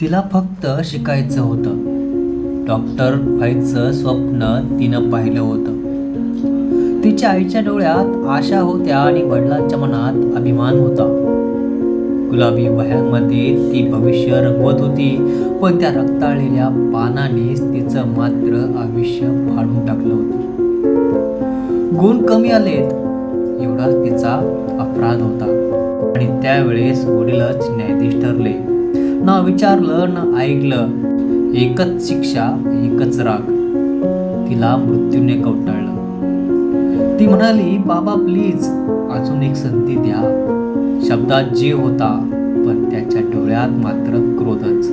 तिला फक्त शिकायचं होतं. डॉक्टर व्हायचं स्वप्न तिनं पाहिलं होतं. तिच्या आईच्या डोळ्यात आशा होत्या आणि वडिलांच्या मनात अभिमान होता. गुलाबी वह्यांमध्ये ती भविष्य रंगवत होती पण त्या रक्ताळलेल्या पानानेच तिचं मात्र आयुष्य फाडून टाकलं होतं. गुण कमी आलेत एवढाच तिचा अपराध होता. आणि त्यावेळेस वडीलच न्यायाधीश ठरले. न विचारलं न ऐकलं. एकच शिक्षा एकच राग. तिला मृत्यूने कवटाळलं. ती म्हणाली बाबा प्लीज अजून एक संधी द्या. शब्दात जीव होता पण त्याच्या डोळ्यात मात्र क्रोधच.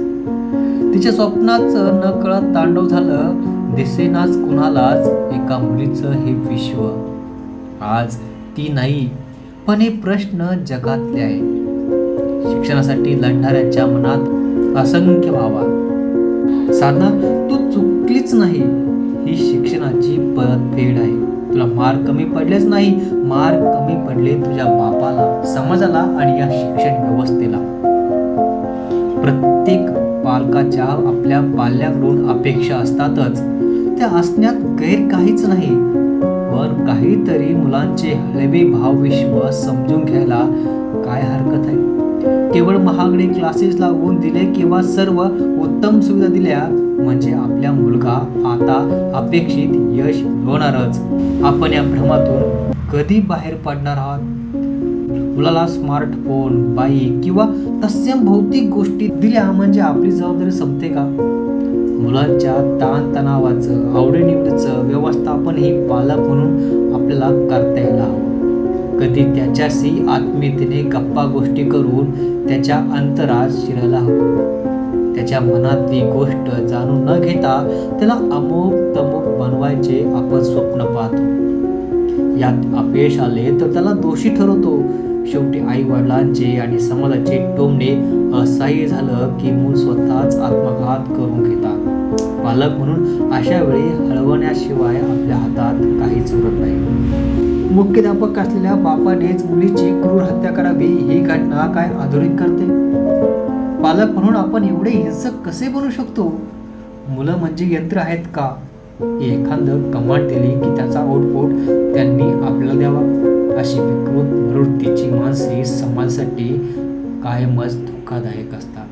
तिच्या स्वप्नाचं न कळत तांडव झालं. दिसेनाच कुणालाच एका मुलीचं हे विश्व. आज ती नाही पण हे प्रश्न जगातले आहे शिक्षणासाठी लढणाऱ्यांच्या मनात असंख्य भावा साधना तू चुकलीच नाही. ही शिक्षणाची परतफेड आहे. तुला मार्क कमी पडलेच नाही. मार्क कमी पडले तुझ्या बापाला समाजाला आणि या शिक्षण व्यवस्थेला. प्रत्येक पालकाच्या आपल्या पाल्याकडून अपेक्षा असतातच. त्या असण्यात गैर काहीच नाही. पण काहीतरी मुलांचे हळवे भावविश्व समजून घ्यायला काय हरकत आहे? केवळ महागडे क्लासेस लावून दिले किंवा सर्व उत्तम सुविधा दिल्या म्हणजे आपल्या मुलगा आता अपेक्षित यश मिळवणारच. आपण या भ्रमातून कधी बाहेर पडणार आहात? मुलाला स्मार्टफोन बाईक किंवा तत्सम भौतिक गोष्टी दिल्या म्हणजे आपली जबाबदारी संपते का? मुलांच्या ताणतणावाचं आवडीनिवडीचं व्यवस्थापन हे पालक म्हणून आपल्याला करता यायला हवं. कधी त्याच्याशी आत्मीयतेने गप्पा गोष्टी करून त्याच्या अंतरात शिरायला हवं त्याच्या मनातली गोष्ट जाणून न घेता त्याला अमोक तमोक बनवायचे आपण स्वप्न पाहतो. यात अपयश आले तर त्याला दोषी ठरवतो. शेवटी आई वडिलांचे आणि समाजाचे टोमणे असह्य झालं की मूल स्वतःच आत्मघात करून घेतात. पालक म्हणून अशा वेळी हळवण्याशिवाय आपल्या हातात काहीच उरत नाही. मुख्याध्यापक असलेल्या बापानेच मुलीची क्रूर हत्या करावी ही घटना काय आधुनिक करते? पालक म्हणून आपण एवढे हिंसक कसे बनू शकतो? मुलं म्हणजे यंत्र आहेत का? एखादं कमांड दिली की त्याचा आउटपुट त्यांनी आपल्याला द्यावा. अशी विकृत प्रवृत्तीची माणसे समाजासाठी कायमच धोकादायक असतात.